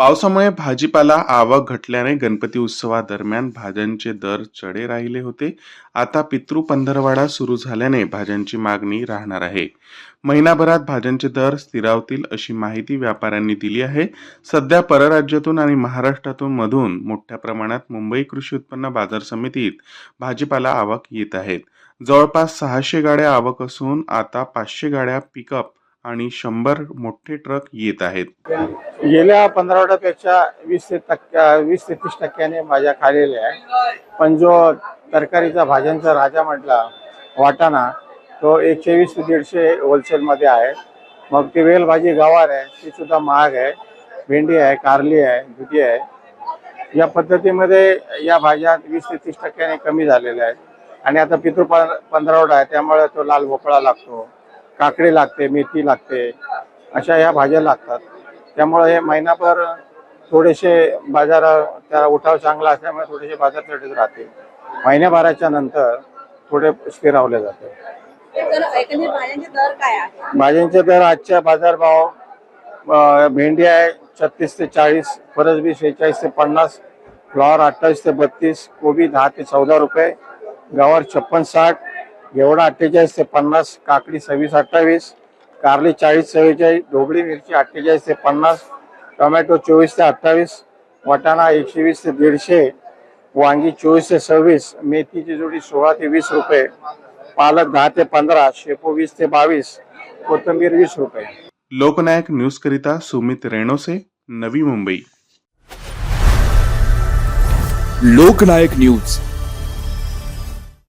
पावसामुळे भाजीपाला आवक घटल्याने गणपती उत्सवादरम्यान भाज्यांचे दर चढे राहिले होते. आता पितृ पंधरवाडा सुरू झाल्याने भाज्यांची मागणी राहणार आहे. महिनाभरात भाज्यांचे दर स्थिरावतील अशी माहिती व्यापाऱ्यांनी दिली आहे. सध्या परराज्यातून आणि महाराष्ट्रातून मधून मोठ्या प्रमाणात मुंबई कृषी उत्पन्न बाजार समितीत भाजीपाला आवक येत आहेत. जवळपास सहाशे गाड्या आवक असून आता पाचशे गाड्या पिकअप आणि शंभर मोठे ट्रक येत आहेत. गेल्या पंधरावड्यापेक्षा वीस ते टक्क्या वीस ते तीस टक्क्याने भाज्या खालेल्या आहे. पण जो तरकारीचा भाज्यांचा राजा म्हटला वाटाणा तो एकशे वीस ते दीडशे होलसेलमध्ये आहे. मग ती वेल भाजी गवार आहे ती सुद्धा महाग आहे. भेंडी आहे कारली आहे दुधी आहे. या पद्धतीमध्ये या भाज्या वीस ते तीस टक्क्याने कमी झालेल्या आहेत. आणि आता पितृ पंधरावडा आहे त्यामुळे तो लाल भोपळा लागतो. काकडी लागते मेथी लागते अशा ह्या भाज्या लागतात. त्यामुळे हे महिनाभर थोडेसे बाजार त्याला उठाव चांगला असल्यामुळे थोडेसे बाजार चढत राहते. महिन्याभराच्या नंतर थोडे स्थिरावले जाते. भाज्यांचे दर आजच्या बाजारभाव भेंडी आहे छत्तीस ते चाळीस फरसबी शेहेचाळीस ते पन्नास फ्लॉवर अठ्ठावीस ते बत्तीस कोबी दहा ते चौदा रुपये गवार छप्पन साठ घेवडा अठ्ठेचाळीस ते पन्नास काकडी सव्वीस अठ्ठावीस कारली चाळीस चव्वेचाळीस ढोबळी मिरची अठ्ठेचाळीस ते पन्नास टोमॅटो चोवीस ते अठ्ठावीस वाटाणा एकशे वीस ते दीडशे वांगी चोवीस ते सव्वीस मेथीची जोडी सोळा ते वीस रुपये पालक दहा ते पंधरा शेपू वीस ते बावीस कोथिंबीर वीस रुपये. लोकनायक न्यूज करिता सुमित रेणोसे नवी मुंबई. लोकनायक न्यूज.